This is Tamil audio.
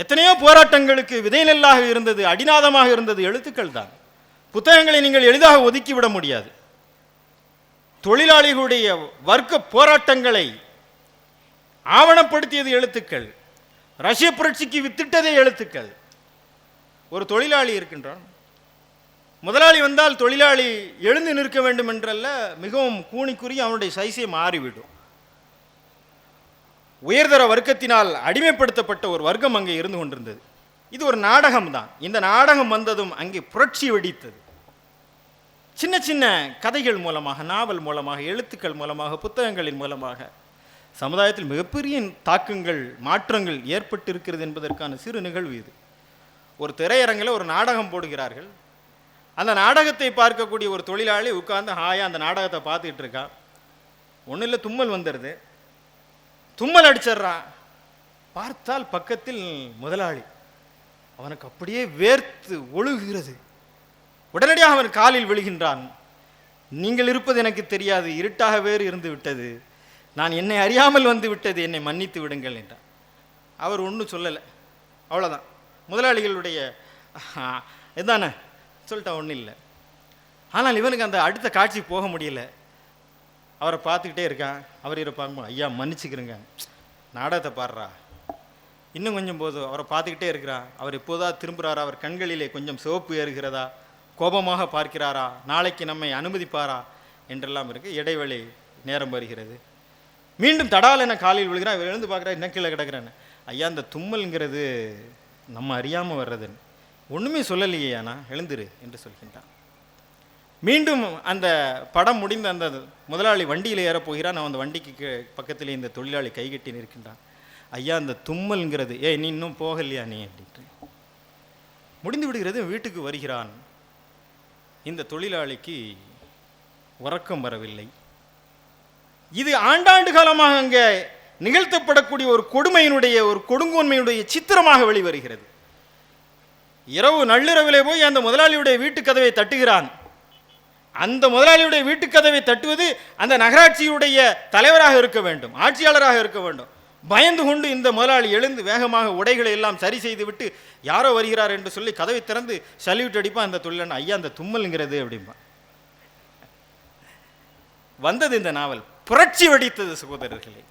எத்தனையோ போராட்டங்களுக்கு விதை நெல்லாக இருந்தது அடிநாதமாக இருந்தது எழுத்துக்கள் தான். புத்தகங்களை நீங்கள் எளிதாக ஒதுக்கிவிட முடியாது. தொழிலாளிகளுடைய வர்க்க போராட்டங்களை ஆவணப்படுத்தியது எழுத்துக்கள். ரஷ்ய புரட்சிக்கு வித்திட்டதே எழுத்துக்கள். ஒரு தொழிலாளி இருக்கின்றான். முதலாளி வந்தால் தொழிலாளி எழுந்து நிற்க வேண்டும் என்றல்ல மிகவும் கூணிக்குறி அவனுடைய சைஸே மாறிவிடும். உயர்தர வர்க்கத்தினால் அடிமைப்படுத்தப்பட்ட ஒரு வர்க்கம் அங்கே இருந்து கொண்டிருந்தது. இது ஒரு நாடகம்தான். இந்த நாடகம் வந்ததும் அங்கே புரட்சி வெடித்தது. சின்ன சின்ன கதைகள் மூலமாக நாவல் மூலமாக எழுத்துக்கள் மூலமாக புத்தகங்களின் மூலமாக சமுதாயத்தில் மிகப்பெரிய தாக்கங்கள் மாற்றங்கள் ஏற்பட்டு இருக்கிறது என்பதற்கான சிறு நிகழ்வு இது. ஒரு திரையரங்கில் ஒரு நாடகம் போடுகிறார்கள். அந்த நாடகத்தை பார்க்கக்கூடிய ஒரு தொழிலாளி உட்கார்ந்து ஹாயா அந்த நாடகத்தை பார்த்துக்கிட்டு இருக்கான் ஒன்றும் இல்லை தும்மல் வந்துடுது. தும்மல் அடிச்சிடுறான். பார்த்தால் பக்கத்தில் முதலாளி. அவனுக்கு அப்படியே வேர்த்து ஒழுகுகிறது. உடனடியாக அவன் காலில் விழுகின்றான். நீங்கள் இருப்பது எனக்கு தெரியாது. இருட்டாக வேறு இருந்து விட்டது. நான் என்னை அறியாமல் வந்து விட்டது. என்னை மன்னித்து விடுங்கள் என்றான். அவர் ஒன்றும் சொல்லலை. அவ்வளோதான் முதலாளிகளுடைய இதானே? சொல்லிட்டா ஒன்றும் இல்லை. ஆனால் இவனுக்கு அந்த அடுத்த காட்சி போக முடியல. அவரை பார்த்துக்கிட்டே இருக்கான். அவர் இவரை பார்க்கும்போது ஐயா மன்னிச்சுக்கிறேங்க நாடகத்தை பாடுறா. இன்னும் கொஞ்சம் போதும் அவரை பார்த்துக்கிட்டே இருக்கிறான் அவர் எப்போதா திரும்புகிறாரா அவர் கண்களிலே கொஞ்சம் சிவப்பு ஏறுகிறதா? கோபமாக பார்க்கிறாரா? நாளைக்கு நம்மை அனுமதிப்பாரா? என்றெல்லாம் இருக்கு. இடைவெளி நேரம் வருகிறது. மீண்டும் தடால் என காலில் விழுகிறான் இவர் எழுந்து பார்க்குறா என்ன கீழே கிடக்குறான்னு ஐயா இந்த தும்மல்ங்கிறது நம்ம அறியாமல் வர்றதுன்னு. ஒன்றுமே சொல்லலையே நான் எழுந்துரு என்று சொல்கின்றான். மீண்டும் அந்த படம் முடிந்த அந்த முதலாளி வண்டியில் ஏற போகிறான். அவன் அந்த வண்டிக்கு பக்கத்தில் பக்கத்திலே இந்த தொழிலாளி கைகட்டி நிற்கின்றான். ஐயா அந்த தும்மல்ங்கிறது ஏ நீ இன்னும் போகலையா நீ? அப்படின்ட்டு. முடிந்து விடுகிறது வீட்டுக்கு வருகிறான். இந்த தொழிலாளிக்கு உறக்கம் வரவில்லை. இது ஆண்டாண்டு காலமாக அங்கே நிகழ்த்தப்படக்கூடிய ஒரு கொடுமையினுடைய ஒரு கொடுங்கோன்மையுடைய சித்திரமாக வெளிவருகிறது. இரவு நள்ளிரவிலே போய் அந்த முதலாளியுடைய வீட்டு கதவை தட்டுகிறான். அந்த முதலாளியுடைய வீட்டுக்கதவை தட்டுவது அந்த நகராட்சியுடைய தலைவராக இருக்க வேண்டும் ஆட்சியாளராக இருக்க வேண்டும். பயந்து கொண்டு இந்த முதலாளி எழுந்து வேகமாக உடைகளை எல்லாம் சரி செய்து விட்டு யாரோ வருகிறார் என்று சொல்லி கதவை திறந்து சல்யூட் அடிப்பான் அந்த தொழிலாளன் ஐயா அந்த தும்மல்ங்கிறது அப்படிம்பா. வந்தது இந்த நாவல். புரட்சி வெடித்தது சகோதரர்களே.